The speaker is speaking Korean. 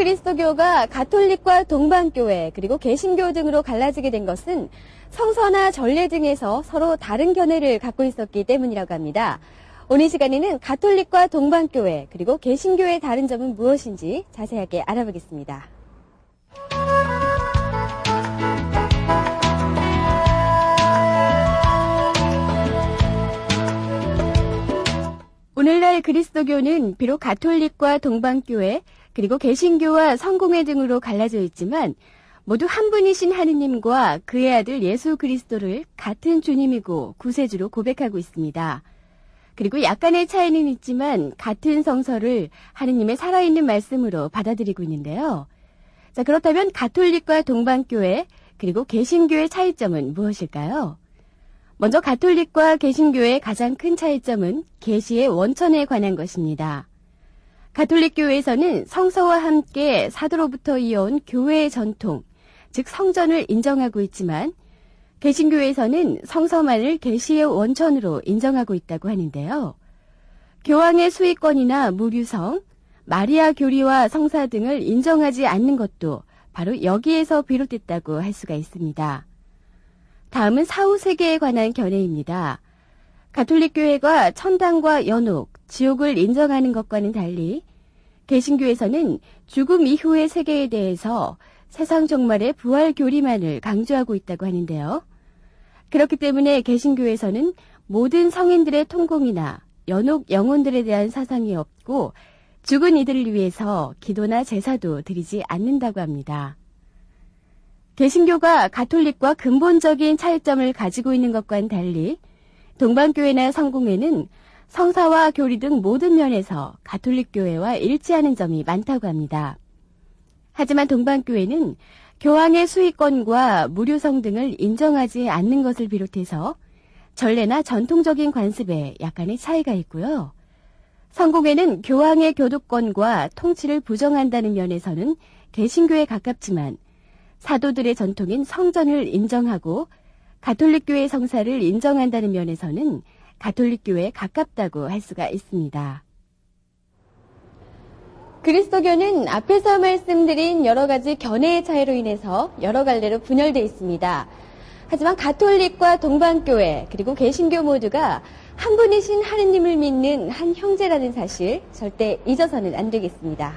그리스도교가 가톨릭과 동방교회 그리고 개신교 등으로 갈라지게 된 것은 성서나 전례 등에서 서로 다른 견해를 갖고 있었기 때문이라고 합니다. 오늘 시간에는 가톨릭과 동방교회 그리고 개신교의 다른 점은 무엇인지 자세하게 알아보겠습니다. 오늘날 그리스도교는 비록 가톨릭과 동방교회 그리고 개신교와 성공회 등으로 갈라져 있지만 모두 한 분이신 하느님과 그의 아들 예수 그리스도를 같은 주님이고 구세주로 고백하고 있습니다. 그리고 약간의 차이는 있지만 같은 성서를 하느님의 살아있는 말씀으로 받아들이고 있는데요. 자, 그렇다면 가톨릭과 동방교회 그리고 개신교의 차이점은 무엇일까요? 먼저 가톨릭과 개신교의 가장 큰 차이점은 계시의 원천에 관한 것입니다. 가톨릭 교회에서는 성서와 함께 사도로부터 이어온 교회의 전통, 즉 성전을 인정하고 있지만 개신교에서는 성서만을 계시의 원천으로 인정하고 있다고 하는데요. 교황의 수익권이나 무류성, 마리아 교리와 성사 등을 인정하지 않는 것도 바로 여기에서 비롯됐다고 할 수가 있습니다. 다음은 사후 세계에 관한 견해입니다. 가톨릭 교회가 천당과 연옥, 지옥을 인정하는 것과는 달리 개신교에서는 죽음 이후의 세계에 대해서 세상 종말의 부활 교리만을 강조하고 있다고 하는데요. 그렇기 때문에 개신교에서는 모든 성인들의 통공이나 연옥 영혼들에 대한 사상이 없고 죽은 이들을 위해서 기도나 제사도 드리지 않는다고 합니다. 개신교가 가톨릭과 근본적인 차이점을 가지고 있는 것과는 달리 동방교회나 성공회는 성사와 교리 등 모든 면에서 가톨릭 교회와 일치하는 점이 많다고 합니다. 하지만 동방교회는 교황의 수익권과 무료성 등을 인정하지 않는 것을 비롯해서 전례나 전통적인 관습에 약간의 차이가 있고요. 성공회는 교황의 교도권과 통치를 부정한다는 면에서는 개신교에 가깝지만 사도들의 전통인 성전을 인정하고 가톨릭교회 성사를 인정한다는 면에서는 가톨릭교회에 가깝다고 할 수가 있습니다. 그리스도교는 앞에서 말씀드린 여러 가지 견해의 차이로 인해서 여러 갈래로 분열되어 있습니다. 하지만 가톨릭과 동방교회 그리고 개신교 모두가 한 분이신 하느님을 믿는 한 형제라는 사실 절대 잊어서는 안 되겠습니다.